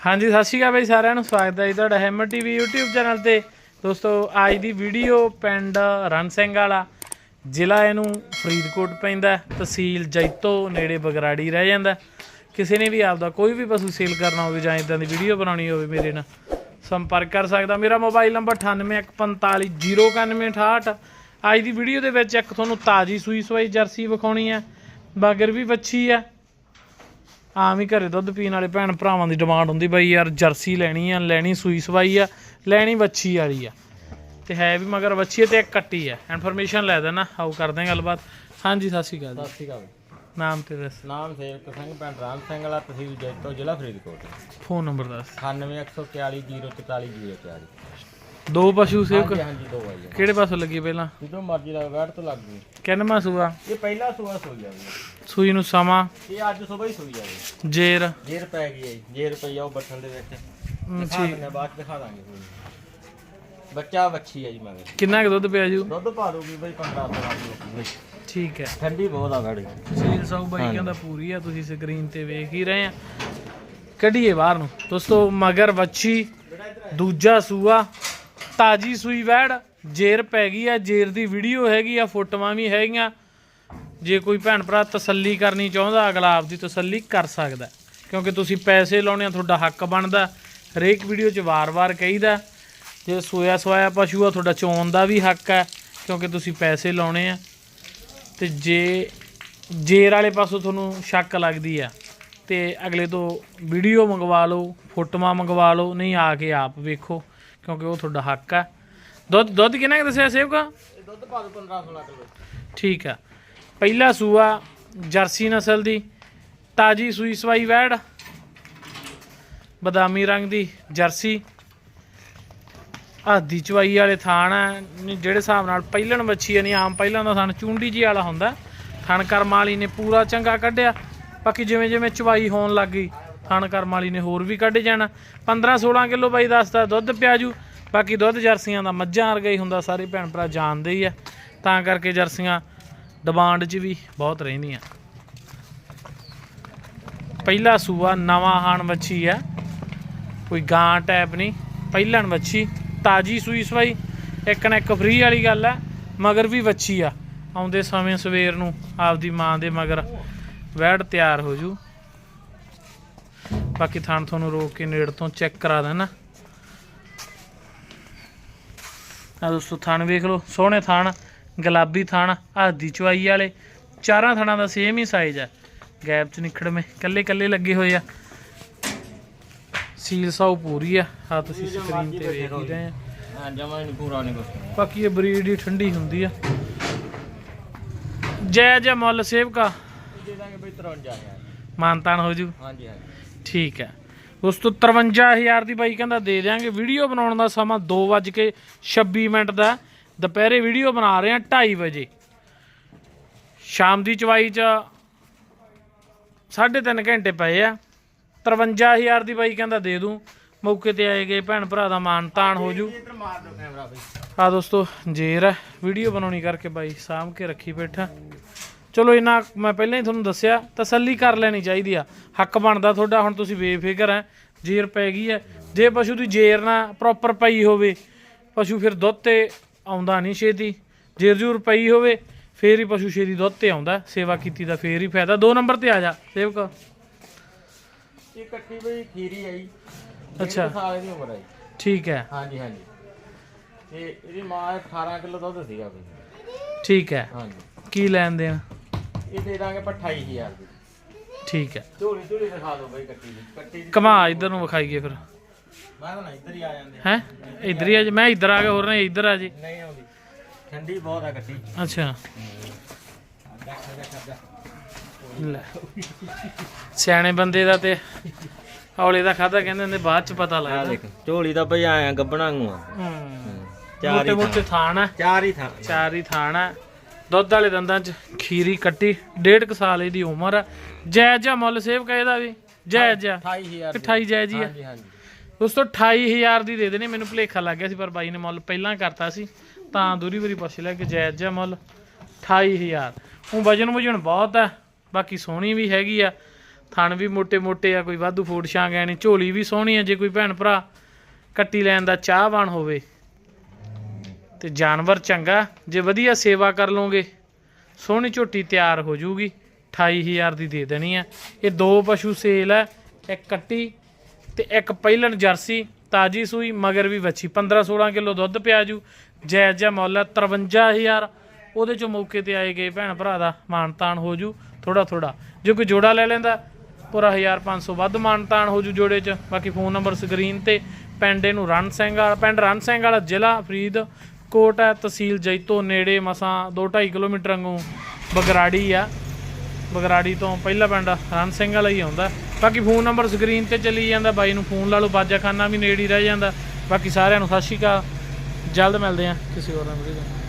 ਹਾਂਜੀ, ਸਤਿ ਸ਼੍ਰੀ ਅਕਾਲ ਬਾਈ ਸਾਰਿਆਂ ਨੂੰ। ਸਵਾਗਤ ਹੈ ਜੀ ਤੁਹਾਡਾ ਹੈਮਰ ਟੀਵੀ YouTube ਚੈਨਲ ਤੇ। ਦੋਸਤੋ, ਅੱਜ ਦੀ ਵੀਡੀਓ ਪਿੰਡ ਰਣ ਸਿੰਘ ਵਾਲਾ, ਜ਼ਿਲ੍ਹਾ ਇਹਨੂੰ ਫਰੀਦਕੋਟ ਪੈਂਦਾ ਤਹਿਸੀਲ ਜੈਤੋ, ਨੇੜੇ ਬਗਰਾੜੀ ਰਹਿ ਜਾਂਦਾ ਕਿਸੇ ਨੇ ਵੀ ਆਪਦਾ ਕੋਈ ਵੀ ਪਸ਼ੂ ਸੇਲ ਕਰਨਾ ਹੋਵੇ ਜਾਂ ਇਦਾਂ ਦੀ ਵੀਡੀਓ ਬਣਾਉਣੀ ਹੋਵੇ ਮੇਰੇ ਨਾਲ, ਸੰਪਰਕ ਕਰ ਸਕਦਾ। ਮੇਰਾ ਮੋਬਾਈਲ ਨੰਬਰ 9814509168 ਅੱਜ ਦੀ ਵੀਡੀਓ ਦੇ ਵਿੱਚ ਇੱਕ ਤੁਹਾਨੂੰ ਤਾਜੀ ਸੂਈ ਸਵਾਈ ਜਰਸੀ ਵਿਖਾਉਣੀ ਹੈ। ਬਾਗਰ ਵੀ ਵੱਛੀ ਹੈ। ਆਮ ਹੀ ਘਰੇ ਦੁੱਧ ਪੀਣ ਵਾਲੇ ਭੈਣ ਭਰਾਵਾਂ ਦੀ ਡਿਮਾਂਡ ਹੁੰਦੀ ਬਈ ਯਾਰ ਜਰਸੀ ਲੈਣੀ ਆ ਲੈਣੀ ਸੂਈ ਸਵਾਈ ਆ ਲੈਣੀ ਵੱਛੀ ਵਾਲੀ ਆ। ਤੇ ਹੈ ਵੀ ਮਗਰ ਵੱਛੀ ਆ ਤੇ ਇੱਕ ਕੱਟੀ ਆ। ਇਨਫੋਰਮੇਸ਼ਨ ਲੈ ਦੇਣਾ ਆਓ ਕਰਦੇ ਹਾਂ ਗੱਲਬਾਤ। ਹਾਂਜੀ ਸਤਿ ਸ਼੍ਰੀ ਅਕਾਲ ਜੀ। ਸਤਿ ਸ਼੍ਰੀ ਅਕਾਲ ਨਾਮ ਤੇ ਦੱਸ। ਨਾਮ ਸੇਵਕ ਸਿੰਘ ਪਿੰਡ ਰਾਮ ਸਿੰਘ ਵਾਲਾ ਤਹਿਸੀਲ ਜੈਤੋ ਜ਼ਿਲ੍ਹਾ ਫਰੀਦਕੋਟ। ਫੋਨ ਨੰਬਰ ਦੱਸ। 98144044 ਦੋ ਪਸ਼ੂ ਸੇਵਕ ਹਾਂਜੀ ਹਾਂਜੀ ਦੋ ਵਾਰੀ ਕਿਹੜੇ ਪਾਸੋਂ ਲੱਗੀ ਪਹਿਲਾਂ? ਜਦੋਂ ਮਰਜ਼ੀ ਲੱਗ ਬੈਠ ਤੋਂ ਲੱਗ ਗਈ। ਕਿੰਨਵਾਂ ਸੂਆ? ਇਹ ਪਹਿਲਾ ਸੂਆ ਸੋਈ ਜਾਵੇ ਸੂਈ ਨੂੰ ਸਮਾਂ? ਇਹ ਅੱਜ ਸਵੇਰ ਹੀ ਸੋਈ ਜਾਵੇ ਜੇਰ। ਜੇਰ ਪੈ ਗਈ ਹੈ ਜੇਰ ਪਈ ਆ ਉਹ ਬੱਠਲ ਦੇ ਵਿੱਚ। ਹਮ, ਦਿਖਾ ਠੀਕ। ਦਿੰਦੇ ਹਾਂ, ਬਾਅਦ ਚ ਦਿਖਾ ਦਾਂਗੇ ਕੋਈ ਨੀ। ਬੱਚਾ ਵੱਛੀ ਹੈ ਜੀ ਮਗਰ ਕਿੰਨਾ ਕੁ ਦੁੱਧ ਪਿਆ ਜੂ? ਦੁੱਧ ਪਾ ਦੂਗੀ ਬਈ 15 16 ਕਿਲੋ ਠੀਕ ਹੈ। ਠੰਡੀ ਬਹੁਤ ਆ ਗਾੜੀ ਸੀਲ ਸੌ ਬਾਈ ਕਹਿੰਦਾ ਪੂਰੀ ਆ ਤੁਸੀਂ ਸਕਰੀਨ ਤੇ ਵੇਖ ਹੀ ਰਹੇ ਆ। ਕੱਢੀਏ ਬਾਹਰ ਨੂੰ। ਦੋਸਤੋ ਮਗਰ ਵੱਛੀ ਦੂਜਾ ਸੂਆ। ਤਾਜੀ ਸੂਈ ਵੈੜ, ਜੇਰ ਪੈ ਗਈ ਆ, ਜੇਰ ਦੀ ਵੀਡੀਓ ਹੈਗੀ ਆ, ਫੋਟੋਆਂ ਵੀ ਹੈਗੀਆਂ। ਜੇ ਕੋਈ ਭੈਣ ਭਰਾ ਤਸੱਲੀ ਕਰਨੀ ਚਾਹੁੰਦਾ, ਅਗਲਾ ਆਪ ਦੀ ਤਸੱਲੀ ਕਰ ਸਕਦਾ ਕਿਉਂਕਿ ਤੁਸੀਂ ਪੈਸੇ ਲਾਉਣੇ ਆ, ਤੁਹਾਡਾ ਹੱਕ ਬਣਦਾ ਹਰੇਕ ਵੀਡੀਓ 'ਚ ਵਾਰ-ਵਾਰ ਕਹੀਦਾ ਜੇ ਸੋਇਆ ਸੋਇਆ ਪਸ਼ੂ ਆ, ਤੁਹਾਡਾ ਚੋਣ ਦਾ ਵੀ ਹੱਕ ਹੈ, ਕਿਉਂਕਿ ਤੁਸੀਂ ਪੈਸੇ ਲਾਉਣੇ ਆ। ਤੇ ਜੇ ਜੇਰ ਵਾਲੇ ਪਾਸੋਂ ਤੁਹਾਨੂੰ ਸ਼ੱਕ ਲੱਗਦੀ ਆ, ਤੇ ਅਗਲੇ ਤੋਂ ਵੀਡੀਓ ਮੰਗਵਾ ਲਓ, ਫੋਟੋਆਂ ਮੰਗਵਾ ਲਓ, ਨਹੀਂ ਆ ਕੇ ਆਪ ਵੇਖੋ। ਕਿਉਂਕਿ ਉਹ ਤੁਹਾਡਾ ਹੱਕ ਆ। ਦੁੱਧ ਦੁੱਧ ਕਿੰਨਾ ਕੁ ਦੱਸਿਆ ਸੇਵਕਾ? ਇਹ ਦੁੱਧ ਪਾ ਦੋ 15 16 ਕਿਲੋ। ਠੀਕ ਆ। ਪਹਿਲਾ ਸੂਆ ਜਰਸੀ ਨਸਲ ਦੀ ਤਾਜੀ ਸੂਈ ਸਵਾਈ ਵੈੜ ਬਦਾਮੀ ਰੰਗ ਦੀ ਜਰਸੀ। ਆਦੀ ਚਵਾਈ ਵਾਲੇ ਥਾਣ ਆ ਜਿਹੜੇ ਹਿਸਾਬ ਨਾਲ ਪਹਿਲਣ ਆ ਨਹੀਂ ਆਮ ਪਹਿਲਾਂ ਦਾ ਥਣ ਚੁੰਡੀ ਜੀ ਵਾਲਾ ਹੁੰਦਾ। ਥਣ ਕਰਮ ਵਾਲੀ ਨੇ ਪੂਰਾ ਚੰਗਾ ਕੱਢਿਆ। ਬਾਕੀ ਜਿਵੇਂ ਜਿਵੇਂ ਚਵਾਈ ਹੋਣ ਲੱਗ ਗਈ ਥਣ ਕਰਮ ਵਾਲੀ ਨੇ ਹੋਰ ਵੀ ਕੱਢ ਜਾਣਾ। 15 16 ਕਿਲੋ ਬਾਈ ਦੱਸਦਾ, ਦੁੱਧ ਪਿਆਜੂ। ਬਾਕੀ ਦੁੱਧ ਜਰਸੀਆਂ ਦਾ ਮੱਝਾਂ ਵਰਗਾ ਹੀ ਹੁੰਦਾ, ਸਾਰੇ ਭੈਣ ਭਰਾ ਜਾਣਦੇ ਹੀ ਆ। ਤਾਂ ਕਰਕੇ ਜਰਸੀਆਂ ਡਿਮਾਂਡ 'ਚ ਵੀ ਬਹੁਤ ਰਹਿੰਦੀਆਂ। ਪਹਿਲਾ ਸੂਆ ਨਵਾਂ ਹਾਣ ਵੱਛੀ ਆ। ਕੋਈ ਗਾਂ ਟੈਪ ਨਹੀਂ, ਪਹਿਲਣ ਵੱਛੀ, ਤਾਜੀ ਸੂਈ ਸਵਾਈ। ਇੱਕ ਨਾ ਇੱਕ ਫ੍ਰੀ ਵਾਲੀ ਗੱਲ ਆ, ਮਗਰ ਵੀ ਵੱਛੀ ਆ। ਆਉਂਦੇ ਸਮੇਂ ਸਵੇਰ ਨੂੰ ਆਪਦੀ ਮਾਂ ਦੇ ਮਗਰ ਵੈੜ ਤਿਆਰ ਹੋ ਜੂ। ਬਾਕੀ ਥਣ ਤੁਹਾਨੂੰ ਰੋਕ ਕੇ ਨੇੜ ਤੋਂ ਚੈੱਕ ਕਰਾ ਦੇਣਾ। ਆ ਦੋਸਤੋ ਥਣ ਵੇਖ ਲਓ ਸੋਹਣੇ ਥਣ ਗੁਲਾਬੀ ਥਣ ਆਦੀ ਚਵਾਈ ਵਾਲੇ ਚਾਰਾਂ ਥਣਾਂ ਦਾ ਸੇਮ ਹੀ ਸਾਈਜ਼ ਆ। ਗੈਪ ਚ ਨਿਖੜਵੇਂ ਕੱਲੇ ਕੱਲੇ ਲੱਗੇ ਹੋਏ ਆ। ਸੀਲ ਸਾਉ ਪੂਰੀ ਆ ਆ ਤੁਸੀਂ ਸਕਰੀਨ ਤੇ ਵੇਖ ਹੀ ਰਹੇ। ਆ। ਹਾਂ ਜਮਾ ਨਹੀਂ ਪੂਰਾ ਨਹੀਂ ਕੁਛ। ਬਾਕੀ ਇਹ ਬਰੀਡ ਹੀ ਠੰਡੀ ਹੁੰਦੀ ਆ। ਜੈ ਜੈ ਮੁੱਲ ਸੇਵਕਾ। ਦੇ ਦਾਂਗੇ ਬਈ 53000 ਮਾਨਤਾਨ ਹੋ ਜੂ। ਹਾਂਜੀ ਹਾਂਜੀ। ਠੀਕ ਹੈ। ਉਸ ਤੋਂ 53000 ਦੀ ਬਾਈ ਕਹਿੰਦਾ ਦੇ ਦਿਆਂਗੇ। ਵੀਡੀਓ ਬਣਾਉਣ ਦਾ ਸਮਾਂ 2:26 ਮਿੰਟ ਦਾ ਦੁਪਹਿਰੇ ਵੀਡੀਓ ਬਣਾ ਰਹੇ ਆ 2:30 ਵਜੇ। ਸ਼ਾਮ ਦੀ ਚਵਾਈ ਚ 3.5 ਘੰਟੇ ਪਏ ਆ। 53000 ਦੀ ਬਾਈ ਕਹਿੰਦਾ ਦੇ ਦੂੰ। ਮੌਕੇ ਤੇ ਆਏ ਗਏ ਭੈਣ ਭਰਾ ਦਾ ਮਾਨ ਤਾਨ ਹੋ ਜੂ। ਆ ਦੋਸਤੋ ਜੇਰ ਹੈ। ਵੀਡੀਓ ਬਣਾਉਣੀ ਕਰਕੇ ਬਾਈ ਸਾਂਭ ਕੇ ਰੱਖੀ ਬੈਠਾ। ਚਲੋ ਇਹਨਾਂ ਮੈਂ ਪਹਿਲਾਂ ਹੀ ਤੁਹਾਨੂੰ ਦੱਸਿਆ ਤਸੱਲੀ ਕਰ ਲੈਣੀ ਚਾਹੀਦੀ ਆ। ਹੱਕ ਬਣਦਾ ਤੁਹਾਡਾ ਹੁਣ ਤੁਸੀਂ ਬੇਫਿਕਰ ਹੈ ਜੇਰ ਪੈ ਗਈ ਹੈ। ਜੇ ਪਸ਼ੂ ਦੀ ਜੇਰ ਨਾ ਪ੍ਰੋਪਰ ਪਈ ਹੋਵੇ ਪਸ਼ੂ ਫਿਰ ਦੁੱਧ ਤੇ ਆਉਂਦਾ ਨਹੀਂ ਛੇਤੀ। ਜੇਰ ਜੂਰ ਪਈ ਹੋਵੇ ਫੇਰ ਹੀ ਪਸ਼ੂ ਛੇਤੀ ਦੁੱਧ ਤੇ ਆਉਂਦਾ ਸੇਵਾ ਕੀਤੀ ਦਾ ਫੇਰ ਹੀ ਫਾਇਦਾ। ਦੋ ਨੰਬਰ ਤੇ ਆ ਜਾ ਸੇਵਕ। ਇਹ ਕੱਟੀ ਬਈ ਖੀਰੀ ਆਈ ਅੱਛਾ। ਸਾਲ ਦੀ ਉਮਰ ਆਈ। ਠੀਕ ਹੈ। ਹਾਂਜੀ ਹਾਂਜੀ। ਤੇ ਇਹਦੀ ਮਾਂ 18 ਕਿਲੋ ਦੁੱਧ ਸੀਗਾ ਬਈ। ਠੀਕ ਹੈ। ਹਾਂਜੀ। ਕੀ ਲੈਣ ਦੇਣ? ਇਹ ਦੇ ਦਾਂਗੇ ਪਰ 28000 ਦੀ ਠੀਕ ਹੈ। ਝੋਲੀ ਝੋਲੀ ਦਿਖਾ ਦਿਓ ਬਈ ਕੱਟੀ ਦੀ। ਕੱਟੀ ਦੀ ਕਮਾ ਇੱਧਰ ਨੂੰ ਵਿਖਾਈਏ ਫਿਰ। ਮੈਂ ਤਾਂ ਨਾ ਇੱਧਰ ਹੀ ਆ ਜਾਂਦੇ ਹੈ? ਇੱਧਰ ਹੀ ਆ ਜੀ ਮੈਂ ਇੱਧਰ ਆ ਗਿਆ ਹੋਰ ਨਹੀਂ ਇੱਧਰ ਆ ਜੀ। ਨਹੀਂ ਆਉਂਦੀ। ਠੰਡੀ ਬਹੁਤ ਆ ਕੱਟੀ। ਅੱਛਾ। ਦੇਖ ਦੇਖ ਦੇਖ ਲੈ। ਸਿਆਣੇ ਬੰਦੇ ਦਾ ਤੇ ਔਲੇ ਦਾ ਖਾਦਾ ਕਹਿੰਦੇ ਹੁੰਦੇ ਬਾਅਦ ਚ ਪਤਾ ਆ ਲੱਗਦਾ। ਦੇਖ ਝੋਲੀ ਤਾਂ ਬਈ ਆਇਆ ਗੱਬਣਾ ਨੂੰ ਆ। ਹੂੰ। ਚਾਰ ਮੋਟੇ ਹੀ ਮੋਟੇ ਥਾਣ ਆ ਚਾਰ ਹੀ ਥਾਂ। ਚਾਰ ਹੀ ਥਾਣ ਆ ਦੁੱਧ ਵਾਲੇ ਦੰਦਾਂ 'ਚ ਖੀਰੀ ਕੱਟੀ ਡੇਢ ਕੁ ਸਾਲ ਇਹਦੀ ਉਮਰ ਆ। ਜੈ ਆ ਮੁੱਲ ਸੇਵ ਕਾ ਇਹਦਾ ਵੀ ਜਾਇਜ਼ ਆ। 28000 28 ਜਾਇਜ਼ ਹੀ ਹਾਂਜੀ ਹਾਂਜੀ। ਉਸ ਤੋਂ 28000 ਦੀ ਦੇ ਦੇਣੀ ਮੈਨੂੰ ਭਲੇਖਾ ਲੱਗ ਗਿਆ ਸੀ ਪਰ ਬਾਈ ਨੇ ਮੁੱਲ ਪਹਿਲਾਂ ਕਰਤਾ ਸੀ ਤਾਂ ਦੂਰੀ ਵਾਰੀ ਪੁੱਛ ਲਿਆ ਕਿ ਜੈ ਆ ਮੁੱਲ। 28000 ਉਹ ਵਜਨ ਵਜਨ ਬਹੁਤ ਆ ਬਾਕੀ ਸੋਹਣੀ ਵੀ ਹੈਗੀ ਆ। ਥਣ ਵੀ ਮੋਟੇ ਮੋਟੇ ਆ ਕੋਈ ਵਾਧੂ ਫੋੜ ਛਾਂ ਗਏ ਨੇ ਝੋਲੀ ਵੀ ਸੋਹਣੀ ਆ ਜੇ ਕੋਈ ਭੈਣ ਭਰਾ ਕੱਟੀ ਲੈਣ ਦਾ ਚਾਹਵਾਨ ਹੋਵੇ। ਤੇ ਜਾਨਵਰ ਚੰਗਾ, ਜੇ ਵਧੀਆ ਸੇਵਾ ਕਰ ਲਓਗੇ, ਸੋਹਣੀ ਝੋਟੀ ਤਿਆਰ ਹੋ ਜੂਗੀ 28000 ਦੀ ਦੇ ਦੇਣੀ ਆ। ਇਹ ਦੋ ਪਸ਼ੂ ਸੇਲ ਹੈ ਇੱਕ ਕੱਟੀ ਤੇ ਇੱਕ ਪਹਿਲਣ ਜਰਸੀ, ਤਾਜੀ ਸੂਈ, ਮਗਰ ਵੀ ਵੱਛੀ। 15 16 ਕਿਲੋ ਦੁੱਧ ਪਿਆ ਜੂ, ਜਾਇਜ਼ ਜਿਹਾ ਮੁੱਲ ਹੈ 53000 ਉਹਦੇ ਚੋਂ ਮੌਕੇ ਤੇ ਆਏ ਗਏ ਭੈਣ ਭਰਾ ਦਾ ਮਾਨਤਾਨ ਹੋ ਜੂ ਥੋੜਾ ਥੋੜਾ ਜੇ ਕੋਈ ਜੋੜਾ ਲੈ ਲੈਂਦਾ, ਪੂਰਾ 1500 ਵੱਧ ਮਾਨਤਾਨ ਹੋ ਜੂ ਜੋੜੇ 'ਚ। ਬਾਕੀ ਫੋਨ ਨੰਬਰ ਸਕਰੀਨ ਤੇ, ਪਿੰਡ ਇਹਨੂੰ ਰਣ ਸਿੰਘ ਵਾਲਾ, ਪਿੰਡ ਰਣ ਸਿੰਘ ਵਾਲਾ ਜ਼ਿਲ੍ਹਾ ਫਰੀਦ ਕੋਟ ਹੈ, ਤਹਿਸੀਲ ਜੈਤੋ ਨੇੜੇ, ਮਸਾਂ 2.5 ਕਿਲੋਮੀਟਰ ਵਾਂਗੂ ਬਗਰਾੜੀ ਆ। ਬਗਰਾੜੀ ਤੋਂ ਪਹਿਲਾ ਪਿੰਡ ਰਣ ਸਿੰਘ ਵਾਲਾ ਹੀ ਆਉਂਦਾ। ਬਾਕੀ ਫੋਨ ਨੰਬਰ ਸਕਰੀਨ ਤੇ ਚੱਲੀ ਜਾਂਦਾ, ਬਾਈ ਨੂੰ ਫੋਨ ਲਾ ਲਓ ਬਾਜਾਖਾਨਾ ਵੀ ਨੇੜੇ ਹੀ ਰਹਿ ਜਾਂਦਾ। ਬਾਕੀ ਸਾਰਿਆਂ ਨੂੰ ਸਤਿ ਸ਼੍ਰੀ ਅਕਾਲ। ਜਲਦ ਮਿਲਦੇ ਆ ਕਿਸੇ ਹੋਰ ਨਾਲ ਵੀਡੀਓ